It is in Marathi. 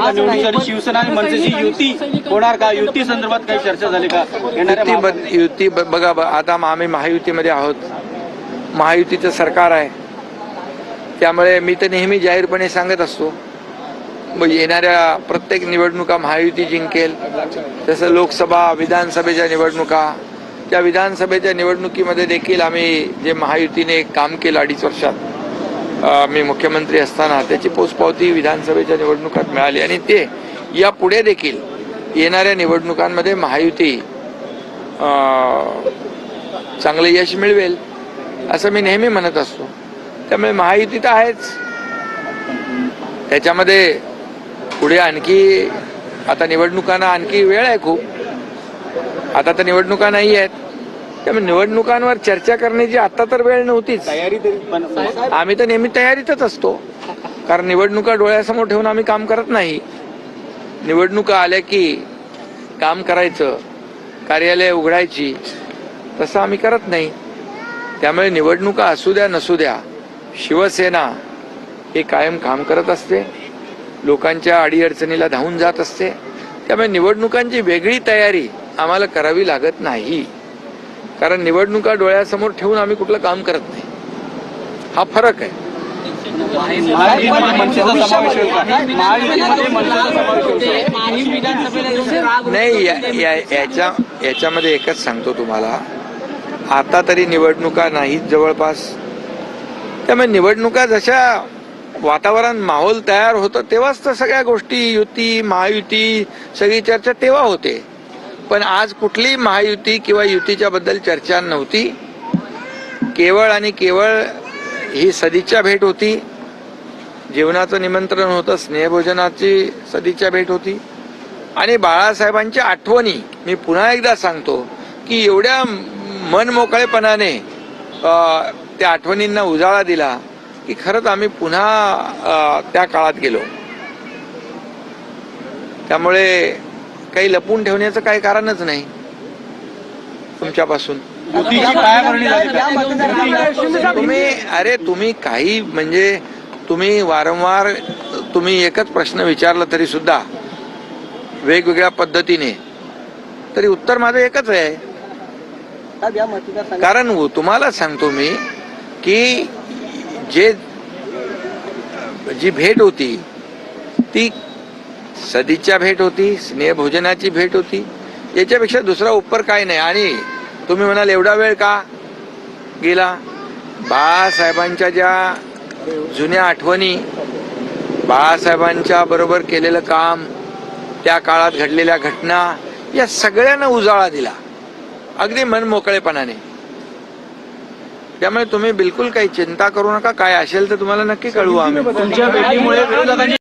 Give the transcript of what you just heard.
का निवडणुकीसाठी शिवसेना आणि मनसेची युती होणार का? युती संदर्भात काही चर्चा झाली का? येणाऱ्या युती बद- युती ब- बघा ब- आता आम्ही महायुतीमध्ये आहोत. महायुतीचं सरकार आहे. त्यामुळे मी तर नेहमी जाहीरपणे सांगत असतो मग येणाऱ्या प्रत्येक निवडणुका महायुती जिंकेल. तसं लोकसभा विधानसभेच्या निवडणुका. त्या विधानसभेच्या निवडणुकीमध्ये देखील आम्ही जे महायुतीने काम केलं अडीच वर्षात मी मुख्यमंत्री असताना त्याची पोचपावती विधानसभेच्या निवडणुकात मिळाली. आणि ते यापुढे देखील येणाऱ्या निवडणुकांमध्ये महायुती चांगलं यश मिळवेल असं मी नेहमी म्हणत असतो. त्यामुळे महायुती तर आहेच. त्याच्यामध्ये पुढे आणखी आता निवडणुकांना आणखी वेळ आहे खूप. आता तर निवडणुका नाही आहेत त्यामुळे निवडणुकांवर चर्चा करण्याची आता तर वेळ नव्हतीच. तयारी तरी आम्ही तर नेहमी तयारीतच असतो. कारण निवडणुका डोळ्यासमोर ठेवून आम्ही काम करत नाही. निवडणुका आल्या की काम करायचं कार्यालय उघडायची तसं आम्ही करत नाही. त्यामुळे निवडणुका असू द्या नसू द्या शिवसेना हे कायम काम करत असते. लोकांच्या अडीअडचणीला धावून जात असते. त्यामुळे निवडणुकांची वेगळी तयारी आम्हाला करावी लागत नाही. कारण निवडणुका डोळ्यासमोर ठेवून आम्ही कुठलं काम करत नाही. हा फरक आहे. नाही या- या- याच्या याच्यामध्ये एकच सांगतो तुम्हाला. आता तरी निवडणुका नाहीत जवळपास. त्यामुळे निवडणुका जशा वातावरण माहोल तयार होतं तेव्हाच तर सगळ्या गोष्टी युती महायुती सगळी चर्चा तेव्हा होते. पण आज कुठली महायुती किंवा युतीच्या बद्दल चर्चा नव्हती. केवळ आणि केवळ ही सदिच्छा भेट होती. जेवणाचं निमंत्रण होतं स्नेहभोजनाची सदिच्छा भेट होती. आणि बाळासाहेबांच्या आठवणी मी पुन्हा एकदा सांगतो की एवढ्या मनमोकळेपणाने त्या आठवणींना उजाळा दिला की खरंच आम्ही पुन्हा त्या काळात गेलो. त्यामुळे काही लपून ठेवण्याचं काही कारणच नाही. तुमच्यापासून. तुम्ही अरे तुम्ही काही म्हणजे तुम्ही वारंवार तुम्ही एकच प्रश्न विचारला तरी सुद्धा वेगवेगळ्या पद्धतीने तरी उत्तर माझं एकच आहे. कारण तुम्हाला सांगतो मी की जे जी भेट होती ती सदिच्छा भेट होती स्नेहभोजनाची भेट होती. याच्यापेक्षा दुसरा उपर काय नाही. आणि तुम्ही म्हणाल एवढा वेळ का गेला? बाळासाहेबांच्या ज्या जुन्या आठवणी बाळासाहेबांच्या बरोबर केलेलं काम त्या काळात घडलेल्या घटना या सगळ्यांना उजाळा दिला. अगदी मनमोकळेपणाने त्यामुळे तुम्ही बिलकुल काही चिंता करू नका. काय असेल तर तुम्हाला नक्की कळवू. आम्ही तुमच्या भेटीमुळे विरोधकांची